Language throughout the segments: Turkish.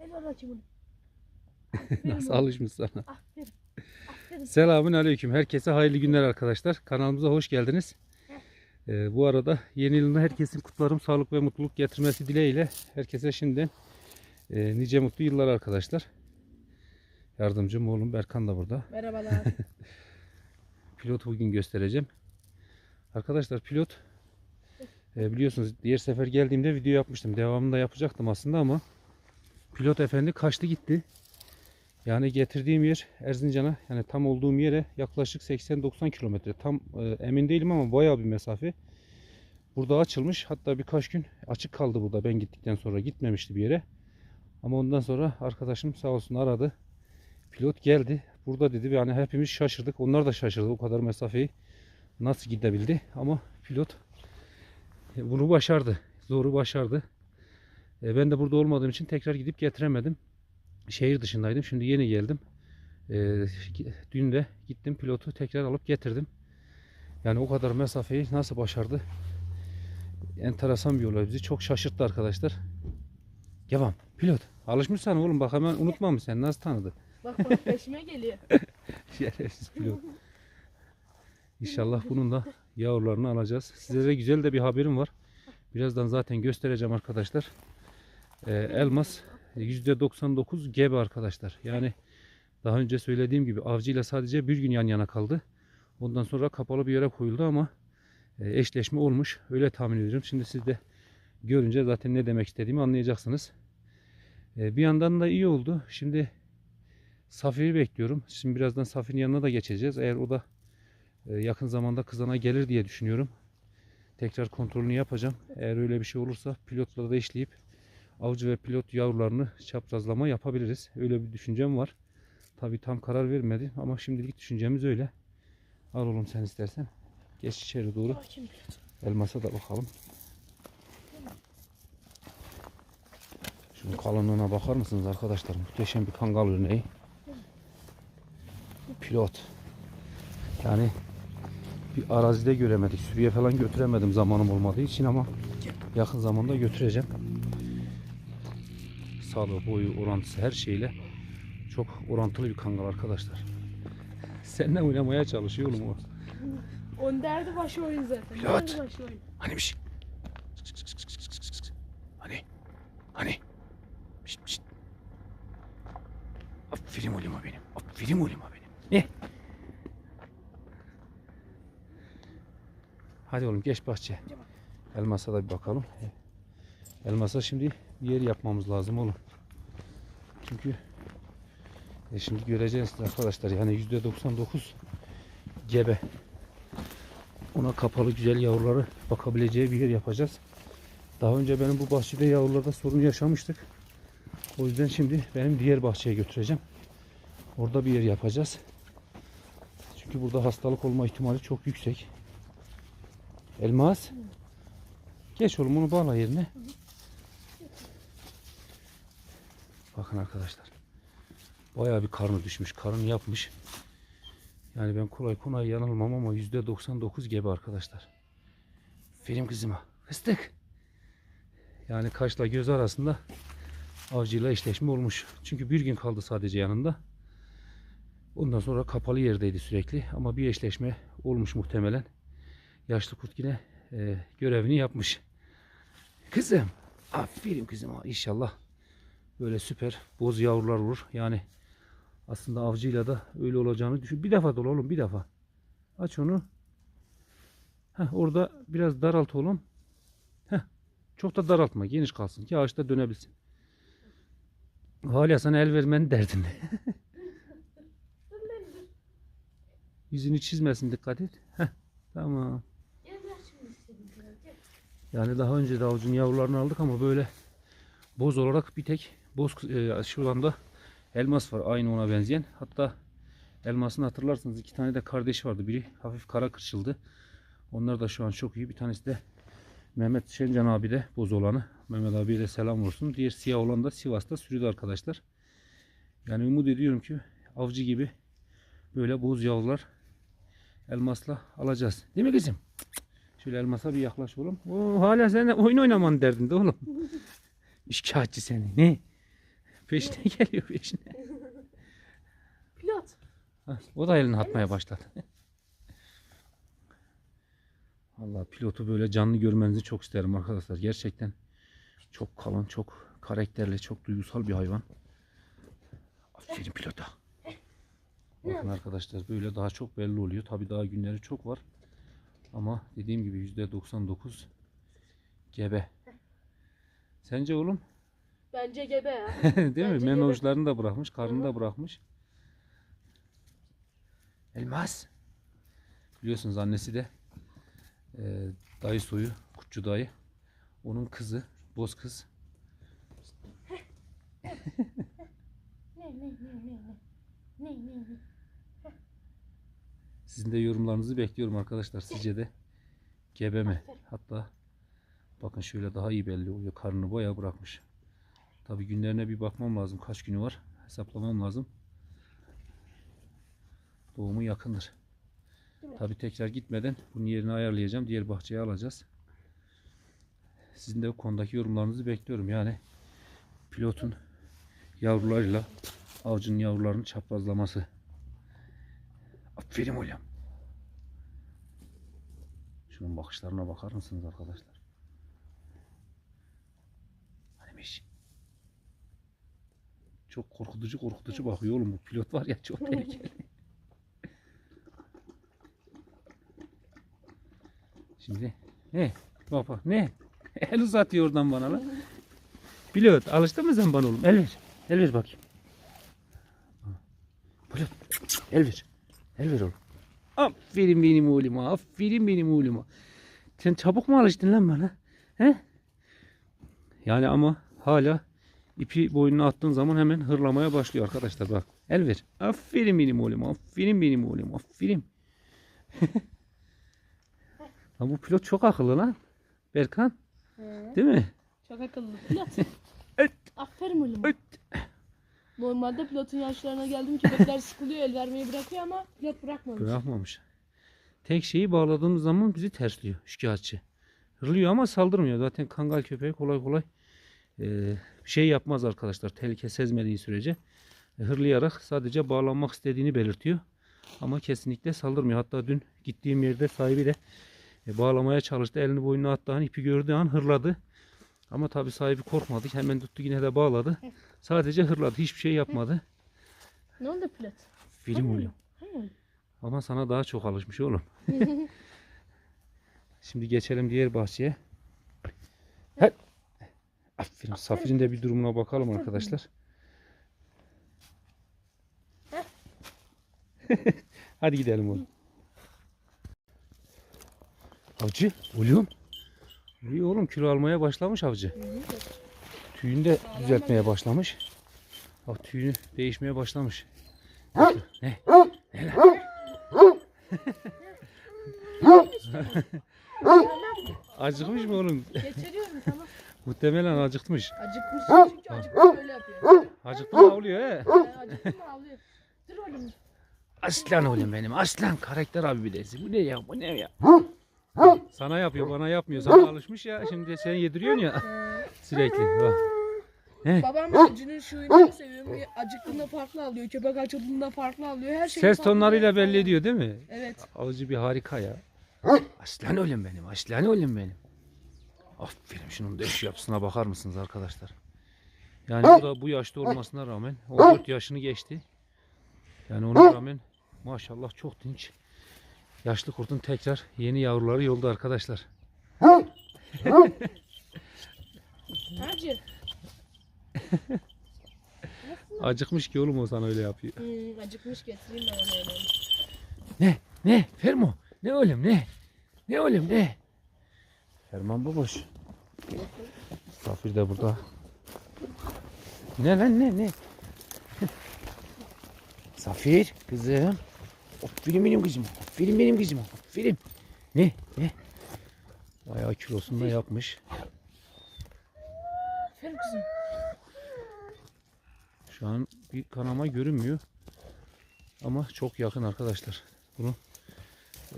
Ver bakayım bunu. Nasıl alışmış sana. Aferin. Aferin. Selamun aleyküm. Herkese hayırlı günler arkadaşlar. Kanalımıza hoş geldiniz. Ee, bu arada yeni yılında herkesin kutlarım sağlık ve mutluluk getirmesi dileğiyle herkese şimdiden e, nice mutlu yıllar arkadaşlar. Yardımcım oğlum Berkan da burada. Merhabalar. Pilotu bugün göstereceğim. Arkadaşlar pilot e, biliyorsunuz diğer sefer geldiğimde video yapmıştım. Devamını da yapacaktım aslında ama pilot efendi kaçtı gitti. Yani getirdiğim yer Erzincan'a yani tam olduğum yere yaklaşık 80-90 kilometre. Tam e, emin değilim ama bayağı bir mesafe. Burada açılmış. Hatta birkaç gün açık kaldı burada ben gittikten sonra. Gitmemişti bir yere. Ama ondan sonra arkadaşım sağ olsun aradı. Pilot geldi. Burada dedi yani hepimiz şaşırdık. Onlar da şaşırdı o kadar mesafeyi nasıl gidebildi. Ama pilot e, bunu başardı. Zoru başardı. E, Ben de burada olmadığım için tekrar gidip getiremedim. Şehir dışındaydım. Şimdi yeni geldim. E, Dün de gittim pilotu tekrar alıp getirdim. Yani o kadar mesafeyi nasıl başardı? Enteresan bir olay bizi. Çok şaşırttı arkadaşlar. Devam. Pilot. Alışmış sana oğlum. Bak hemen unutmamış sen. Nasıl tanıdı? bak bak peşime geliyor. Şerefsiz pilot. İnşallah bunun da yavrularını alacağız. Size de güzel de bir haberim var. Birazdan zaten göstereceğim arkadaşlar. Ee, elmas %99 gebe arkadaşlar. Yani daha önce söylediğim gibi avcıyla sadece bir gün yan yana kaldı. Ondan sonra kapalı bir yere koyuldu ama e, eşleşme olmuş. Öyle tahmin ediyorum. Şimdi siz de görünce zaten ne demek istediğimi anlayacaksınız. E, bir yandan da iyi oldu. Şimdi Safir'i bekliyorum. Şimdi birazdan Safir'in yanına da geçeceğiz. Eğer o da e, yakın zamanda kızana gelir diye düşünüyorum. Tekrar kontrolünü yapacağım. Eğer öyle bir şey olursa pilotla da işleyip avcı ve pilot yavrularını çaprazlama yapabiliriz. Öyle bir düşüncem var. Tabi tam karar vermedim ama şimdilik düşüncemiz öyle. Al oğlum sen istersen. Geç içeri doğru. Elmasa da bakalım. Şunun kalınlığına bakar mısınız arkadaşlar? Muhteşem bir kangal örneği. Pilot. Yani bir arazide göremedik. Sürüye falan götüremedim zamanım olmadığı için ama yakın zamanda götüreceğim. Sağlığı, boyu, orantısı her şeyle çok orantılı bir kangal arkadaşlar. Seninle oynamaya çalışıyor oğlum o. Onun derdi başı oyun zaten. Pilot. Derdi başı oyun. Hani bir şey? Hani? Hani? Şşt, şşt. Aferin oğluma benim. Aferin oğluma benim. Ne? Hadi oğlum geç bahçeye. Elmas'a da bir bakalım. Elmas'a şimdi bir yer yapmamız lazım oğlum. Çünkü e şimdi göreceğiz arkadaşlar yani %99 gebe. Ona kapalı güzel yavruları bakabileceği bir yer yapacağız. Daha önce benim bu bahçede yavrularda sorun yaşamıştık. O yüzden şimdi benim diğer bahçeye götüreceğim. Orada bir yer yapacağız. Çünkü burada hastalık olma ihtimali çok yüksek. Elmas. Geç oğlum onu bağla yerine. Bakın arkadaşlar. Bayağı bir karnı düşmüş. Karın yapmış. Yani ben kolay kolay yanılmam ama %99 gebe arkadaşlar. Film kızıma. Fıstık. Yani kaşla göz arasında avcıyla eşleşme olmuş. Çünkü bir gün kaldı sadece yanında. Ondan sonra kapalı yerdeydi sürekli. Ama bir eşleşme olmuş muhtemelen. Yaşlı kurt yine e, görevini yapmış. Kızım. Aferin kızıma. İnşallah böyle süper boz yavrular olur. Yani aslında avcıyla da öyle olacağını düşün. Bir defa dolu oğlum bir defa. Aç onu. Heh, orada biraz daralt oğlum. Heh, çok da daraltma. Geniş kalsın ki ağaçta dönebilsin. Hala sana el vermenin derdinde. Yüzünü çizmesin dikkat et. Heh, tamam. Yani daha önce de avucun yavrularını aldık ama böyle boz olarak bir tek boz e, şuradan da elmas var aynı ona benzeyen. Hatta elmasını hatırlarsınız iki tane de kardeşi vardı. Biri hafif kara kırçıldı. Onlar da şu an çok iyi. Bir tanesi de Mehmet Şencan abi de boz olanı. Mehmet abiye de selam olsun. Diğer siyah olan da Sivas'ta sürüdü arkadaşlar. Yani umut ediyorum ki avcı gibi böyle boz yavrular elmasla alacağız. Değil mi kızım? Şöyle elmasa bir yaklaş oğlum. Oo, hala sen oyun oynaman derdinde oğlum. İşkağıtçı seni. Ne? Peşine geliyor peşine. Pilot. O da elini atmaya başladı. Allah pilotu böyle canlı görmenizi çok isterim arkadaşlar. Gerçekten çok kalın, çok karakterli, çok duygusal bir hayvan. Aferin pilota. Bakın arkadaşlar böyle daha çok belli oluyor. Tabi daha günleri çok var. Ama dediğim gibi %99 gebe. Sence oğlum? Bence gebe ya. Değil mi? Bence gebe. uçlarını da bırakmış, karnını da bırakmış. Elmas. Biliyorsunuz annesi de e, dayı soyu, Kutçu dayı. Onun kızı, boz kız. Ne ne ne ne ne. Ne ne ne. Sizin de yorumlarınızı bekliyorum arkadaşlar. Sizce de gebe mi? Hatta bakın şöyle daha iyi belli oluyor. Karnını bayağı bırakmış. Tabi günlerine bir bakmam lazım. Kaç günü var? Hesaplamam lazım. Doğumu yakındır. Tabi tekrar gitmeden bunun yerini ayarlayacağım. Diğer bahçeye alacağız. Sizin de bu konudaki yorumlarınızı bekliyorum. Yani pilotun yavrularıyla avcının yavrularının çaprazlaması. Aferin hocam. Şunun bakışlarına bakar mısınız arkadaşlar? Hanimiş. Çok korkutucu korkutucu bakıyor oğlum bu pilot var ya çok tehlikeli. Şimdi ne? Bak bak ne? El uzatıyor oradan bana lan. Pilot alıştın mı sen bana oğlum? El ver. El ver bakayım. Pilot el ver. El ver oğlum. Aferin benim oğluma. Aferin benim oğluma. Sen çabuk mu alıştın lan bana? He? Yani ama hala ipi boynuna attığın zaman hemen hırlamaya başlıyor arkadaşlar bak. El ver. Aferin benim oğluma. Aferin benim oğluma. Aferin. Lan bu pilot çok akıllı lan. Berkan. He. Değil mi? Çok akıllı pilot. Öt. Aferin oğlum. Öt. Normalde pilotun yaşlarına geldim köpekler sıkılıyor el vermeyi bırakıyor ama pilot bırakmamış. Bırakmamış. Tek şeyi bağladığımız zaman bizi tersliyor şikayetçi. Hırlıyor ama saldırmıyor. Zaten kangal köpeği kolay kolay bir şey yapmaz arkadaşlar. Tehlike sezmediği sürece e, hırlayarak sadece bağlanmak istediğini belirtiyor. Ama kesinlikle saldırmıyor. Hatta dün gittiğim yerde sahibi de e, bağlamaya çalıştı. Elini boynuna attı an ipi gördüğü an hırladı. Ama tabi sahibi korkmadı. Hemen tuttu yine de bağladı. Sadece hırladı. Hiçbir şey yapmadı. Ne oldu pilot? Film oluyor. Ama sana daha çok alışmış oğlum. Şimdi geçelim diğer bahçeye. Hadi. Aferin. Safir'in de bir durumuna bakalım arkadaşlar. Hadi gidelim oğlum. Avcı oğlum. İyi oğlum kilo almaya başlamış avcı. Tüyünü de düzeltmeye başlamış. Bak tüyünü değişmeye başlamış. Ne? Ne lan? Acıkmış mı oğlum? Geçiriyorum tamam. Muhtemelen acıkmış. Acıkmış çünkü acıkmış böyle yapıyor. Acıktı mı avlıyor he? Ee, Acıktı mı ağlıyor. Dur oğlum. Aslan oğlum benim aslan karakter abi bir desi. Bu ne ya bu ne ya? Sana yapıyor bana yapmıyor. Sana alışmış ya şimdi sen yediriyorsun ya sürekli. Bak. Babam acının şu huyunu seviyorum. Acıktığında farklı alıyor. Köpek açıldığında farklı alıyor. Her şey Ses tonlarıyla belli ediyor değil mi? Evet. Avcı bir harika ya. Aslan oğlum benim aslan oğlum benim. Aferin şunun döş yapısına bakar mısınız arkadaşlar? Yani bu da bu yaşta olmasına rağmen 14 yaşını geçti. Yani ona rağmen maşallah çok dinç. Yaşlı kurtun tekrar yeni yavruları yolda arkadaşlar. Hacı. Acıkmış ki oğlum o sana öyle yapıyor. Hmm, acıkmış getireyim ben onu hemen. Ne? Ne? Fermo? Ne oğlum ne? Ne oğlum ne? Ferman baboş. Safir de burada. Ne lan ne ne? Safir kızım. Aferin benim kızım. Aferin benim kızım. Aferin. Ne? Ne? Bayağı kilosunu da yapmış. Aferin kızım. Şu an bir kanama görünmüyor. Ama çok yakın arkadaşlar. Bunu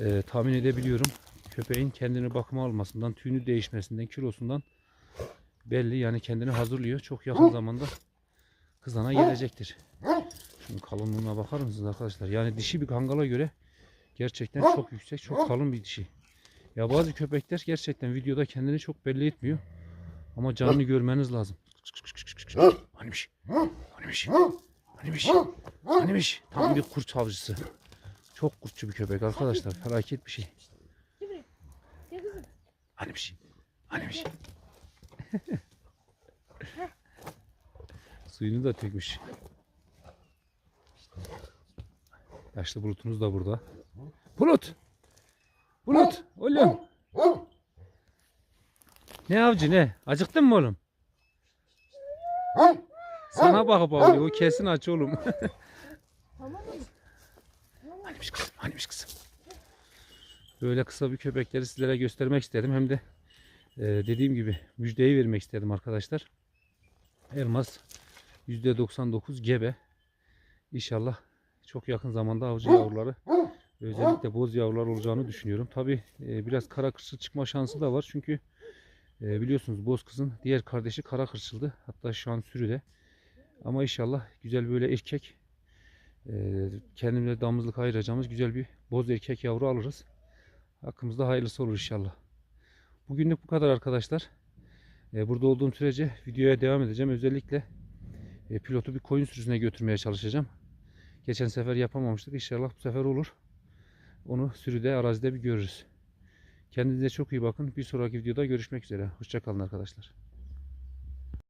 e, tahmin edebiliyorum. Köpeğin kendini bakıma almasından, tüyünü değişmesinden, kilosundan belli. Yani kendini hazırlıyor. Çok yakın zamanda kızana gelecektir. Şunun kalınlığına bakar mısınız arkadaşlar? Yani dişi bir kangala göre gerçekten çok yüksek, çok kalın bir dişi. Ya bazı köpekler gerçekten videoda kendini çok belli etmiyor. Ama canlı görmeniz lazım. Hanimiş. Hanimiş. Hanimiş. Hanimiş. Tam bir kurt avcısı. Çok kurtçu bir köpek arkadaşlar. Felaket bir şey. Hanimiş. Hanimiş. Suyunu da tökmüş. Yaşlı bulutunuz da burada. Bulut! Bulut! Oğlum! Ne avcı ne? Acıktın mı oğlum? Sana bakıp avlıyor. O kesin aç oğlum. Tamam mı? Hanimiş kızım, hanimiş kızım. Böyle kısa bir köpekleri sizlere göstermek istedim. Hem de e, dediğim gibi müjdeyi vermek istedim arkadaşlar. Elmas %99 gebe. İnşallah çok yakın zamanda avcı yavruları özellikle boz yavrular olacağını düşünüyorum. Tabi biraz kara kırçıl çıkma şansı da var. Çünkü e, biliyorsunuz boz kızın diğer kardeşi kara kırçıldı. Hatta şu an sürüde. Ama inşallah güzel böyle erkek e, kendimle damızlık ayıracağımız güzel bir boz erkek yavru alırız. Hakkımızda hayırlısı olur inşallah. Bugünlük bu kadar arkadaşlar. E, burada olduğum sürece videoya devam edeceğim. Özellikle e, pilotu bir koyun sürüsüne götürmeye çalışacağım. Geçen sefer yapamamıştık. İnşallah bu sefer olur. Onu sürüde, arazide bir görürüz. Kendinize çok iyi bakın. Bir sonraki videoda görüşmek üzere. Hoşçakalın arkadaşlar.